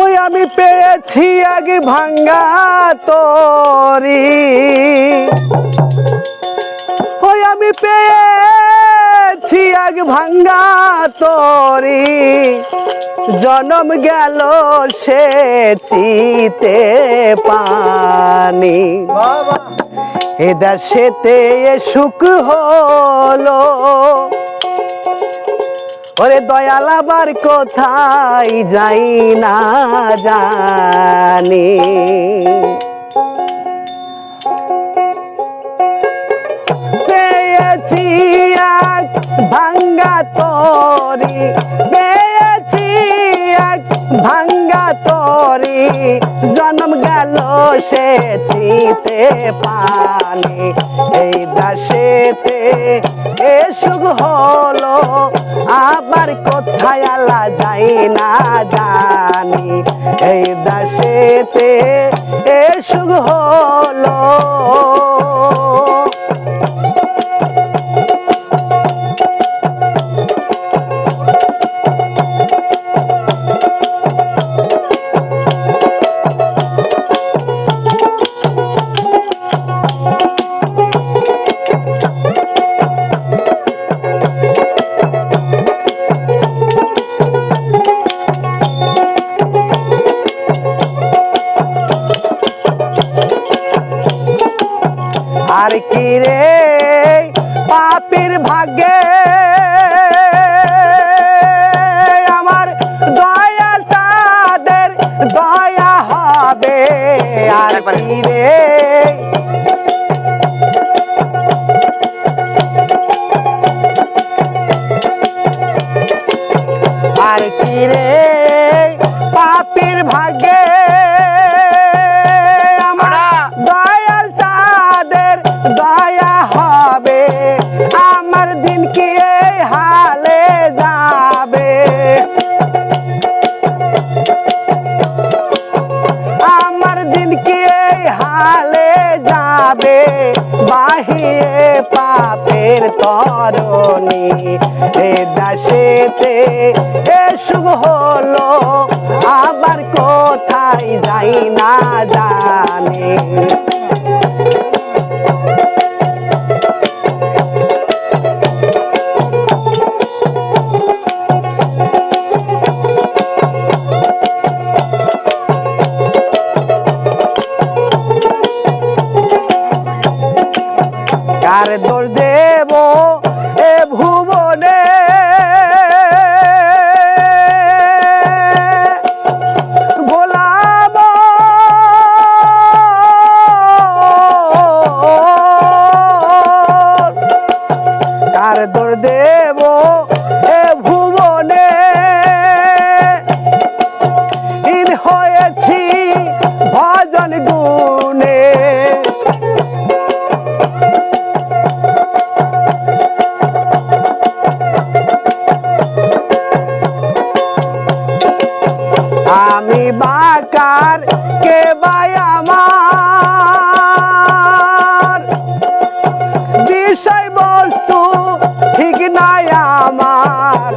ওই আমি পেয়েছি আগে ভাঙ্গা তরি। ওই আমি পেয়েছি আগে ভাঙ্গা তরি। জনম গেল সে চিতে পানি। এ দেশেতে এ সুখ হলো। ওরে দয়াল আবার কোথায় যাই না জানি। পেয়েছি এক ভাঙ্গা তরি, পেয়েছি এক ভাঙ্গা তরি। জন্ম গেল সে চিতে পানি। এই দাসেতে এ সুখ হলো, আবার কোথায় আলা যাই না জানি। এই দাসেতে এ সুখ হলো কি রে? পাপির ভাগ্যে আমার দয়া তাদের দয়া হবে। আর কি রে? আর কি রে? হালে যাবে, বাহিরে পাপের তরণী। এ দাসেতে এ শুভ হলো, আবার কোথায় যাই না জানি। বাকার কে বাই আমার? বিষয় বস্তু ঠিক নাই আমার।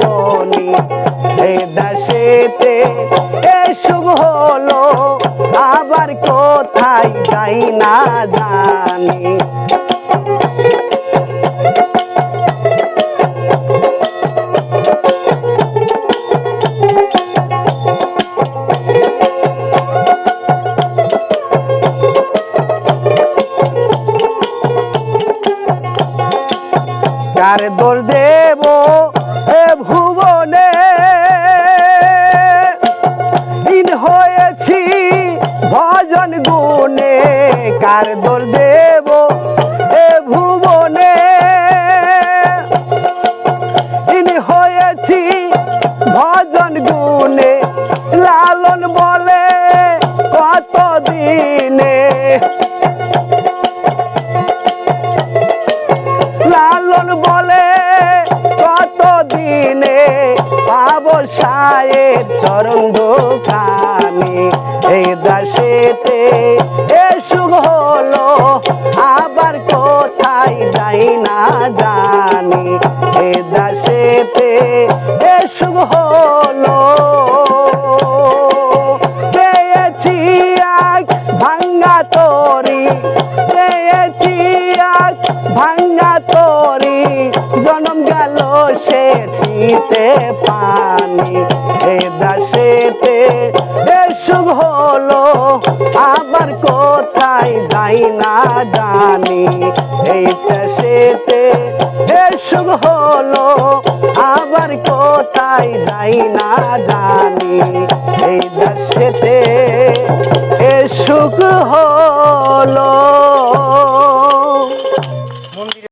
মনি এই দেশেতে এ হলো আবার কোথায় যাই না জানি। কার ডজন গুনে কার দোর দেব এ ভুবনে? তিনি হয়েছি ভজন গুনে লালন বলে কতদিনে? লালন বলে কতদিনে? পাবো সায়ের চরণ দোকান এ সুখ হলো, আবার কোথায় যাই না জানি। এ দাসেতে হলো, পেয়েছি ভাঙ্গা তরি, পেয়েছি ভাঙ্গা তরি, জনম গেল সে শীতে পানি। এ দাসেতে সুখ হলো কোথায় যাই না জানি। এই সেতে সুখ হলো, আবার কোথায় যাই না জানি। এই দেশেতে এ সুখ হলো।